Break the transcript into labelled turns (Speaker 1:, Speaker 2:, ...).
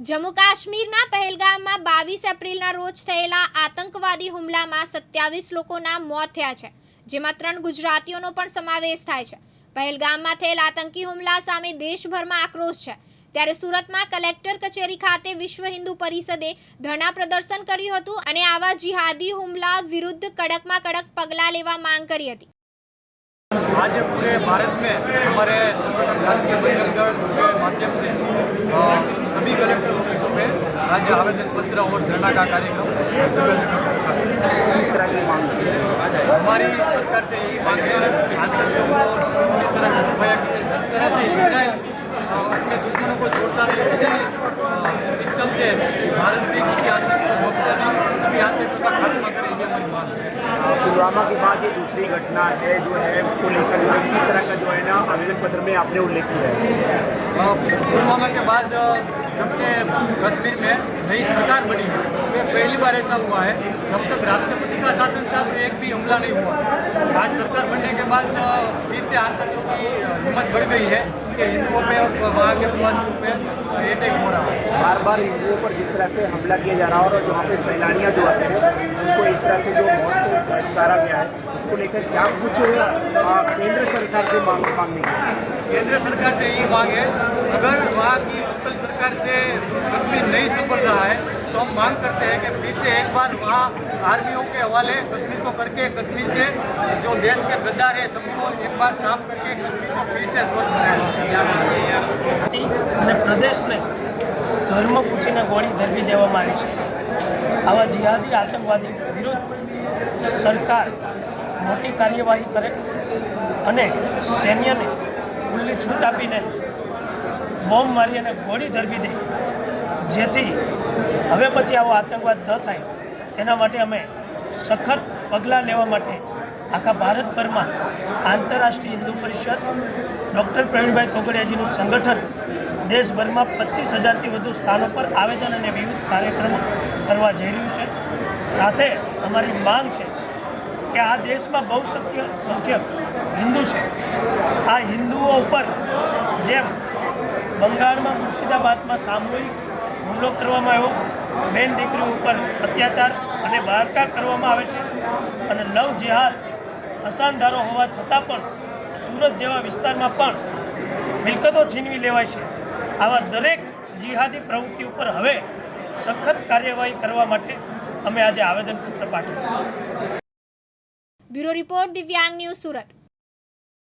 Speaker 1: જમ્મુ કાશ્મીરના પહેલગામમાં બાવીસ એપ્રિલના રોજ થયેલા આતંકવાદી હુમલામાં સત્યાવીસ લોકોના મોત થયા છે જેમાં ત્રણ ગુજરાતીઓનો પણ સમાવેશ થાય છે પહેલગામમાં થયેલ આતંકી હુમલા સામે દેશભરમાં આક્રોશ છે ત્યારે સુરતમાં કલેક્ટર કચેરી ખાતે વિશ્વ હિન્દુ પરિષદે ધરણા પ્રદર્શન કર્યું હતું અને આવા જિહાદી હુમલા વિરુદ્ધ કડકમાં કડક પગલાં લેવા માંગ કરી હતી
Speaker 2: आज पूरे भारत में हमारे संगठन राष्ट्रीय बजरंग दल के माध्यम से राज्य आवेदन पत्र और धरना का कार्यक्रम हमारी सरकार से यही मांग है। आतंकियों को पूरी तरह से सफाया की जाए जिस तरह से इसराइल अपने दुश्मनों को छोड़ता है उसी सिस्टम से भारत भी किसी आतंकी को बख्शे नहीं सभी आतंकियों का खात्मा करे ये हमारी मांग है।
Speaker 3: पुलवामा के बाद ये दूसरी घटना है जो है उसको लेकर किस तरह का जो है ना आवेदन पत्र में आपने उल्लेख किया है?
Speaker 2: पुलवामा के बाद जब से कश्मीर में नई सरकार बनी है ये पहली बार ऐसा हुआ है जब तक राष्ट्रपति का शासन था तो एक भी हमला नहीं हुआ आज सरकार बनने के बाद अ, से आतंकियों की हिम्मत बढ़ गई है कि हिंदुओं पे और वहाँ के प्रवासियों पे अटैक हो रहा है।
Speaker 3: बार बार हिंदुओं पर जिस तरह से हमला किया जा रहा है और वहाँ पे सैलानियाँ जो आते हैं उनको इस तरह से जो मौत को गया है उसको लेकर क्या कुछ केंद्र सरकार से मांग मांगने
Speaker 2: केंद्र सरकार से यही मांग है। अगर वहाँ की लोकल सरकार से कश्मीर नहीं संभल रहा है तो हम मांग करते हैं कि फिर से एक बार वहाँ आर्मियों के हवाले कश्मीर को करके कश्मीर से जो देश के गद्दार है सबको एक बार साफ करके कश्मीर को फिर से स्वर्ग बनाए
Speaker 4: હતી અને પ્રદેશને ધર્મ પૂછીને ગોળી ધરવી દેવામાં આવી છે આવા જિહાદી આતંકવાદી વિરુદ્ધ સરકાર મોટી કાર્યવાહી કરે અને સૈન્યને ખુલ્લી છૂટ આપીને બોમ્બ મારી અને ગોળી ધરવી દે જેથી હવે પછી આવો આતંકવાદ ન થાય તેના માટે અમે સખત પગલાં લેવા માટે આખા ભારતભરમાં આંતરરાષ્ટ્રીય હિન્દુ પરિષદ, ડૉક્ટર પ્રવીણભાઈ તોગડિયાજીનું સંગઠન દેશભરમાં પચીસ હજારથી વધુ સ્થાનો પર આવેદન અને વિવિધ કાર્યક્રમો કરવા જઈ રહ્યું છે. સાથે અમારી માંગ છે કે આ દેશમાં બહુ શક્ય સંખ્યક હિન્દુ છે. આ હિન્દુઓ ઉપર જેમ બંગાળમાં, મુર્શિદાબાદમાં સામૂહિક હુમલો કરવામાં આવ્યો, બેન દીકરીઓ ઉપર અત્યાચાર અને બળાત્કાર કરવામાં આવે છે અને લવ જેહાદ અસાનધારો હોવા છતાં પણ સુરત જેવા વિસ્તારમાં પણ મિલકતો છીનવી લેવાય છે. આવા દરેક જિહાદી પ્રવૃત્તિ ઉપર હવે સખત કાર્યવાહી કરવા માટે અમે આજે આવેદનપત્ર પાઠવ્યું
Speaker 1: bureau report Divyang news Surat.